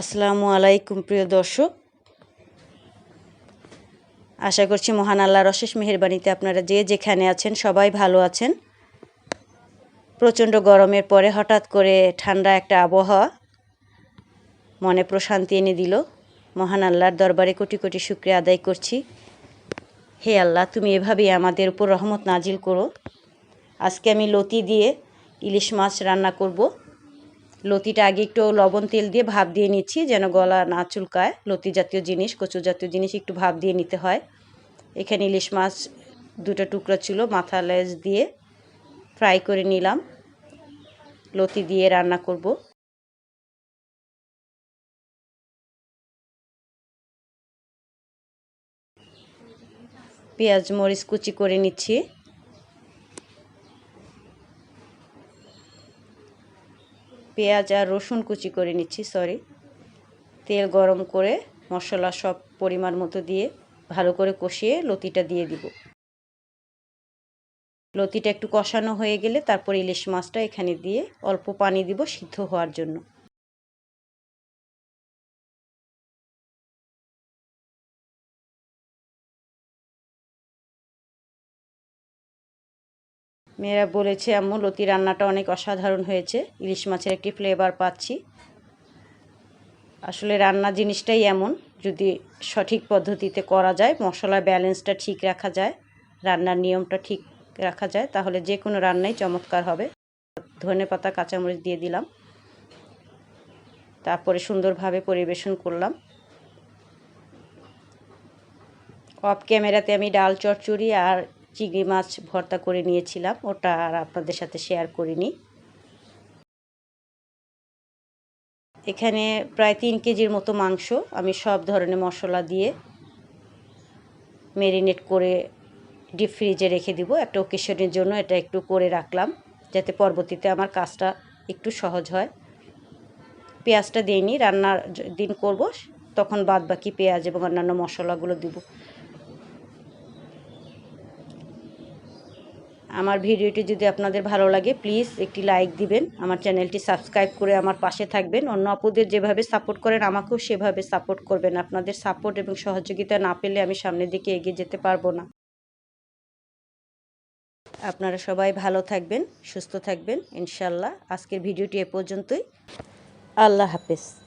আসসালামু আলাইকুম, প্রিয় দর্শক। আশা করছি মহান আল্লাহর অশেষ মেহেরবানিতে আপনারা যে যেখানে আছেন, সবাই ভালো আছেন। প্রচণ্ড গরমের পরে হঠাৎ করে ঠান্ডা একটা আবহাওয়া মনে প্রশান্তি এনে দিল। মহান আল্লাহর দরবারে কোটি কোটি শুক্রিয়া আদায় করছি। হে আল্লাহ, তুমি এভাবেই আমাদের উপর রহমত নাজিল করো। আজকে আমি লতি দিয়ে ইলিশ মাছ রান্না করব। লতিটা আগে একটু লবণ তেল দিয়ে ভাপ দিয়ে নিচ্ছি, যেন গলা না চুলকায়। লতি জাতীয় জিনিস কচু জাতীয় জিনিস একটু ভাপ দিয়ে নিতে হয়। এখানে ইলিশ মাছ দুটো টুকরো ছিল, মাথা লেজ দিয়ে ফ্রাই করে নিলাম। লতি দিয়ে রান্না করব। পেঁয়াজ, মরিচ কুচি করে নিচ্ছি। পেঁয়াজ আর রসুন কুচি করে নিচ্ছি সরি তেল গরম করে মশলা সব পরিমাণ মতো দিয়ে ভালো করে কষিয়ে লতিটা দিয়ে দিব। লতিটা একটু কষানো হয়ে গেলে তারপর ইলিশ মাছটা এখানে দিয়ে অল্প পানি দিব সিদ্ধ হওয়ার জন্য। মেয়েরা বলেছে, আম্মু, লতি রান্নাটা অনেক অসাধারণ হয়েছে। ইলিশ মাছের একটি ফ্লেভার পাচ্ছি। আসলে রান্না জিনিসটাই এমন, যদি সঠিক পদ্ধতিতে করা যায়, মশলার ব্যালেন্সটা ঠিক রাখা যায়, রান্নার নিয়মটা ঠিক রাখা যায়, তাহলে যে কোনো রান্নাই চমৎকার হবে। ধনে পাতা, কাঁচামরিচ দিয়ে দিলাম। তারপরে সুন্দরভাবে পরিবেশন করলাম। অফ ক্যামেরাতে আমি ডাল, চচ্চড়ি আর চিংড়ি মাছ ভর্তা করে নিয়েছিলাম, ওটা আর আপনাদের সাথে শেয়ার করিনি। এখানে প্রায় তিন কেজির মতো মাংস আমি সব ধরনের মশলা দিয়ে মেরিনেট করে ডিপ ফ্রিজে রেখে দিব। একটা ওকেশনের জন্য এটা একটু করে রাখলাম, যাতে পরবর্তীতে আমার কাজটা একটু সহজ হয়। পেঁয়াজটা দিইনি, রান্নার দিন করব, তখন বাদ বাকি পেঁয়াজ এবং অন্যান্য মশলাগুলো দিব। আমার ভিডিওটি যদি আপনাদের ভালো লাগে প্লিজ একটি লাইক দিবেন, আমার চ্যানেলটি সাবস্ক্রাইব করে আমার পাশে থাকবেন। অন্য আপুদের যেভাবে সাপোর্ট করেন, আমাকেও সেভাবে সাপোর্ট করবেন। আপনাদের সাপোর্ট এবং সহযোগিতা না পেলে আমি সামনের দিকে এগিয়ে যেতে পারব না। আপনারা সবাই ভালো থাকবেন, সুস্থ থাকবেন। ইনশাল্লাহ আজকের ভিডিওটি এ পর্যন্তই। আল্লাহ হাফেজ।